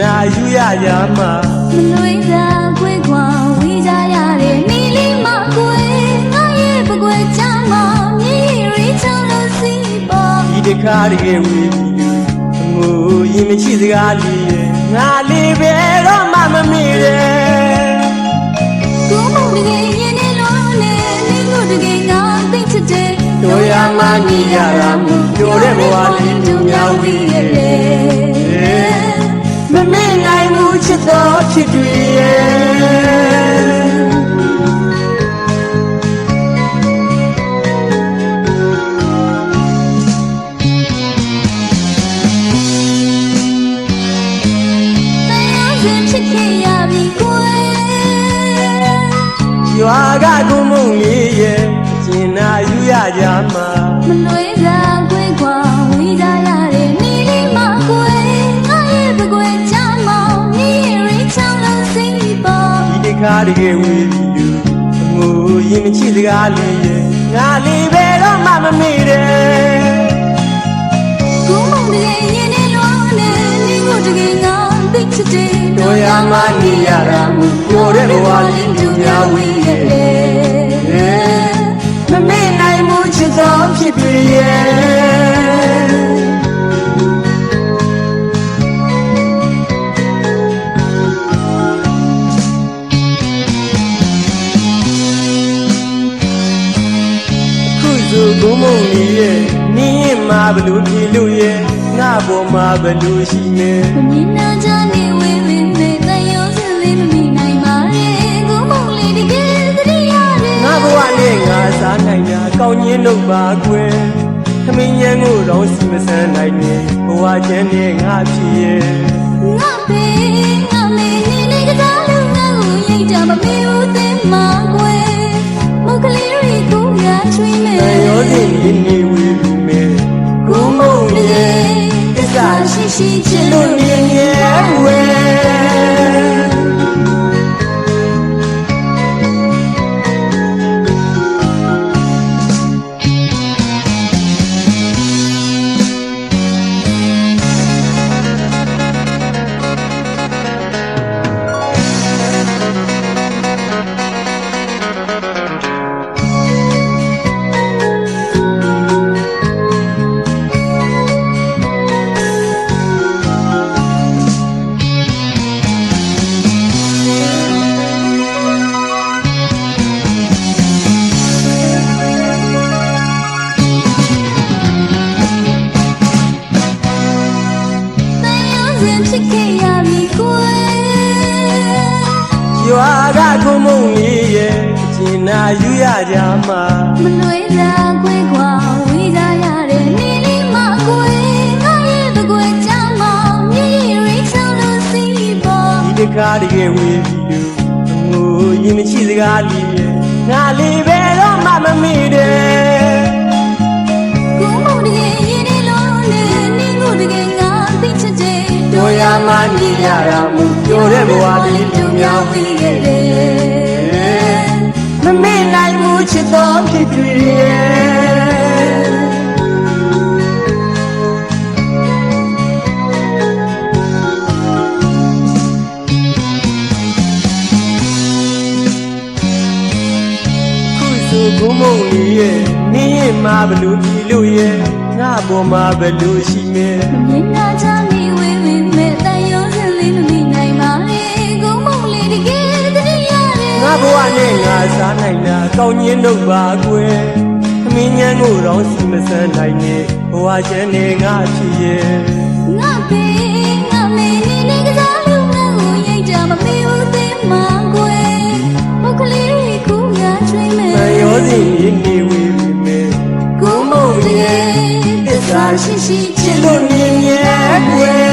နာယူရကြမှာမလွေးသာခွေးခွာဝေးကြရတဲ့နီလေးမကွယ်ငါရဲ့ပကွယ်ချမ်းမမြေရီချမ်းလို့စီပေါ်ဒီတခါတကယ်ဝေးပြီးလူအငိုရင်မရှိစကားလေးရဲ့ငါလေးပဲတော့မှမမေ့တဲ့ကိုမုန်တကယ်ရင်နေလို့နဲ့နေကိုတကယ်ငါသိချစ်တဲ့တို့ရမှညီရတာမှုပြောတဲ့ဘဝလေးသူများဝေးရဲ့ ရွာကကုန်းမုံလေးရဲ့ကျင်နာယူရကြမှာမလွေးသာခွေးခွာဝေးကြရတဲ့နီလေးမကွယ်ငါရဲ့ပကွယ်ချမ်းမမြေရီချမ်းလို့စီပေါ်ဒီတခါတကယ်ဝေးပြီးလူအငိုရင်မရှိစကားလေးရဲ့ငါလေးပဲတော့မှမမေ့တဲ့ကိုမုန်တကယ်ရင်နေလို့နဲ့နေကိုတကယ်ငါသိချစ်တဲ့တို့ရမှညီရတာမှုပြောတဲ့ဘဝလေး စ်တော်ဖြစ်တွေရဲ့ခုဆိုဘုံမုံလေးရဲ့နင်းရင်မှာဘလို့ပြေလို့ရဲ့ငါပေါ်မှာဘလို့ရှိနေမမြင်နာကြနေဝေး စားနိုင်တာကောင်းချင်းလို့ပါကွယ်ခမင်းညံကိုတော့စီမဆန်းနိုင်နေဘဝချမ်းနဲ့ငါဖြစ်ရဲ့ငါဖေးငါမေနေလေးကစားလို့ငါ့ကိုရိတ်တာမမေဘူးသင်မကွယ်မုတ်ကလေးတွေကိုငါချွေးမယ်တန်ရောစင်နေနေဝေးပြီးမယ်ကိုမုံလေးတစ္ဆာရှိရှိရှိချချစ်စ်လို့ န်ရုံးစင်ဖြစ်ခဲ့ရပြီကွယ်ရွာကကိုမုံလေးရဲ့ကျင်နာယူရကြမှာမလွေးသာခွေးခွာဝေးကြရတဲ့နေလေးမကွယ်ငါရဲ့ပကွယ်ချမ်းမမြေရီချမ်းလို့စီပေါ်ဒီတကားတကယ်ဝေးပြီးလူအငိုရင်မရှိစကားလေးရဲ့ငါလေးပဲတော့မှမမေ့တဲ့ကို တို့ရမှညီရတာမှုပြောတဲ့ဘဝလေးသူများဝေးရဲ့မမေ့နိုင်မှုချစ်တော်ဖြစ်တွေရဲ့ခုဆိုဘုံမုံလေးရဲ့နင်းရင်မှာဘလို့ပြီလို့ရဲ့ငါပေါ်မှာဘလို့ရှိနေမြင်နာချမ်းနေဝေး ဘဝနဲ့ငါစားနိုင်လားကောင်းခြင်းတော့ပါကွယ်အမင်းညာကိုတော့စီမဆန်းနိုင်နေဘဝချမ်းနဲ့ငါဖြစ်ရဲ့ငါပဲငါမင်းနေကစားလို့ငါကိုရိတ်ကြမမေဘူးသိမှာကွယ်မကလေးကူငါချွေးမယ်ရောစီနေဝေးမယ်ကိုမို့ရဲ့တစ္ဆာရှိရှိချစ်လို့မြင်ရဲ့ကွယ်